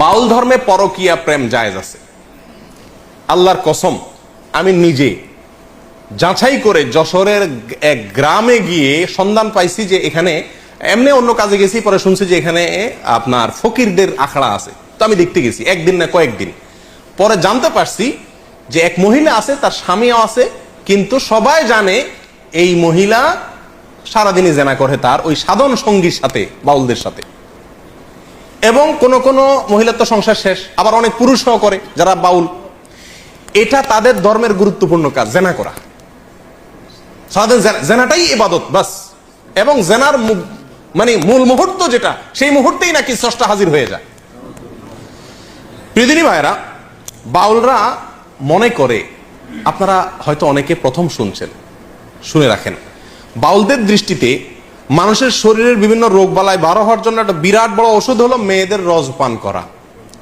বাউল ধর্মে পরকিয়া প্রেম জায়েজ আছে। আল্লাহর কসম, আমি নিজে যাচাই করে যশোরের এক গ্রামে গিয়ে সন্ধান পাইছি যে এখানে এমনি অন্য কাজে গেছি, পরে শুনছি যে এখানে আপনার ফকিরদের আখড়া আছে। তো আমি দেখতে গেছি, একদিন না কয়েকদিন। পরে জানতে পারছি যে এক মহিলা আছে, তার স্বামীও আছে, কিন্তু সবাই জানে এই মহিলা সারাদিনই জেনা করে তার ওই সাধন সঙ্গীর সাথে, বাউলদের সাথে। এবং কোন কোন মহিলার তো সংসার শেষ, আবার অনেক পুরুষও করে যারা বাউল। এটা তাদের ধর্মের গুরুত্বপূর্ণ কাজ, জেনা করা। জেনাটাই ইবাদত, বাস। এবং জেনার মানে মূল মুহূর্ত যেটা, সেই মুহূর্তেই নাকি স্রষ্টা হাজির হয়ে যায়। প্রিয়দিনী ভাইরা বাউলরা মনে করে, আপনারা হয়তো অনেকে প্রথম শুনছেন, শুনে রাখেন। বাউলদের দৃষ্টিতে মানুষের শরীরের বিভিন্ন রোগ বালায় বারো হওয়ার জন্য একটা বিরাট বড় ওষুধ হলো মেয়েদের রস পান করা।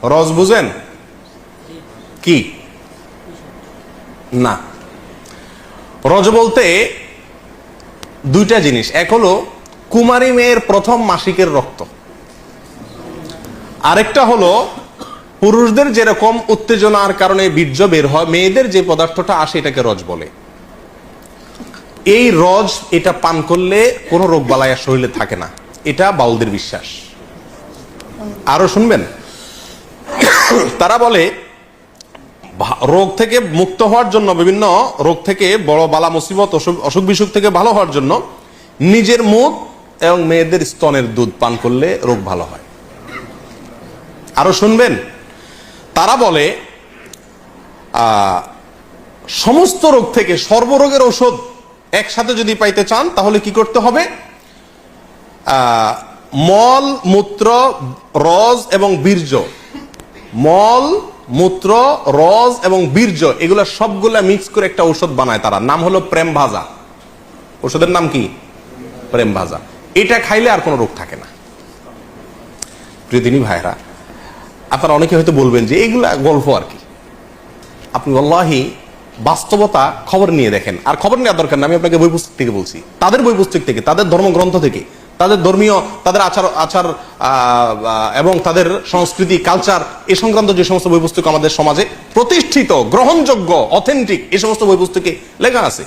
রস বুঝেন? কি? না। রজ বলতে দুইটা জিনিস। এক হলো কুমারী মেয়ের প্রথম মাসিকের রক্ত। আরেকটা হলো পুরুষদের যেরকম উত্তেজনার কারণে বীর্য বের হয়, মেয়েদের যে পদার্থটা আসে এটাকে রজ বলে। এই রজ এটা পান করলে কোনো রোগ আর শরীরে থাকে না। এটা বাউলদের বিশ্বাস। আরও শুনবেন? তারা বলে রোগ থেকে মুক্ত হওয়ার জন্য, বিভিন্ন রোগ থেকে বড় বালা মুসিবত, অসুখ বিসুখ থেকে ভালো হওয়ার জন্য নিজের মুখ এবং মেয়েদের স্তনের দুধ পান করলে রোগ ভালো হয়। আরও শুনবেন? তারা বলে সমস্ত রোগ থেকে সর্বরোগের ঔষধ একসাথে যদি পাইতে চান, তাহলে কি করতে হবে? মল, মূত্র, রজ এবং বীর্য। মল, মূত্র, রজ এবং বীর্য, এগুলো সবগুলা মিক্স করে একটা ঔষধ বানায় তারা। নাম হলো প্রেম ভাজা। ওষুধের নাম কি? প্রেম ভাজা। এটা খাইলে আর কোনো রোগ থাকে না। প্রিয়দিনী ভাইরা আপনারা অনেকে হয়তো বলবেন যে, এগুলা গল্প আর কি? আপনি আল্লাহি বাস্তবতা খবর নিয়ে দেখেন। আর খবর নেওয়ার দরকার না, আমি আপনাকে বই পুস্তক থেকে বলছি। তাদের বই পুস্তক থেকে, তাদের ধর্মগ্রন্থ থেকে, তাদের ধর্মীয়, তাদের আচার আচার এবং তাদের সংস্কৃতি কালচার এ সংক্রান্ত যে সমস্ত বই পুস্তক আমাদের সমাজে প্রতিষ্ঠিত, গ্রহণযোগ্য অথেন্টিক এই সমস্ত বই পুস্তকে লেখা আছে।